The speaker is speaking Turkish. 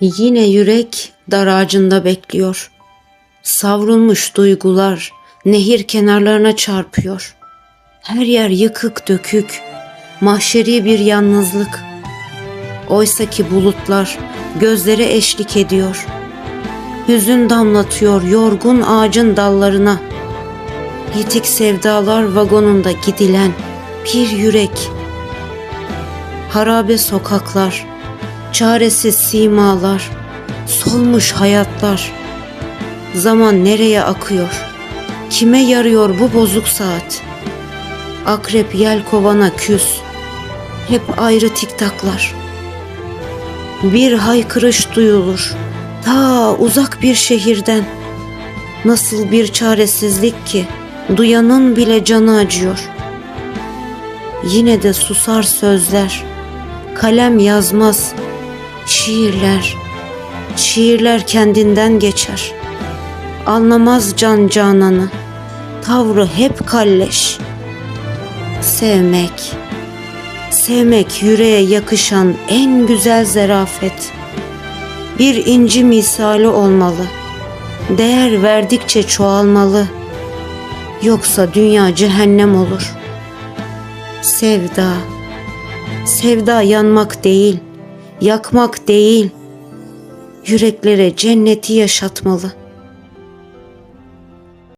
Yine yürek dar ağacında bekliyor. Savrulmuş duygular nehir kenarlarına çarpıyor. Her yer yıkık dökük, mahşeri bir yalnızlık. Oysaki bulutlar gözlere eşlik ediyor. Hüzün damlatıyor yorgun ağacın dallarına. Yitik sevdalar vagonunda gidilen bir yürek. Harabe sokaklar, çaresiz simalar, solmuş hayatlar. Zaman nereye akıyor? Kime yarıyor bu bozuk saat? Akrep yel kovana küs. Hep ayrı tiktaklar. Bir haykırış duyulur. Ta uzak bir şehirden. Nasıl bir çaresizlik ki duyanın bile canı acıyor. Yine de susar sözler. Kalem yazmaz. Şiirler. Şiirler kendinden geçer. Anlamaz can cananı. Tavrı hep kalleş. Sevmek. Sevmek yüreğe yakışan en güzel zerafet. Bir inci misali olmalı. Değer verdikçe çoğalmalı. Yoksa dünya cehennem olur. Sevda. Sevda yanmak değil, yakmak değil. Yüreklere cenneti yaşatmalı.''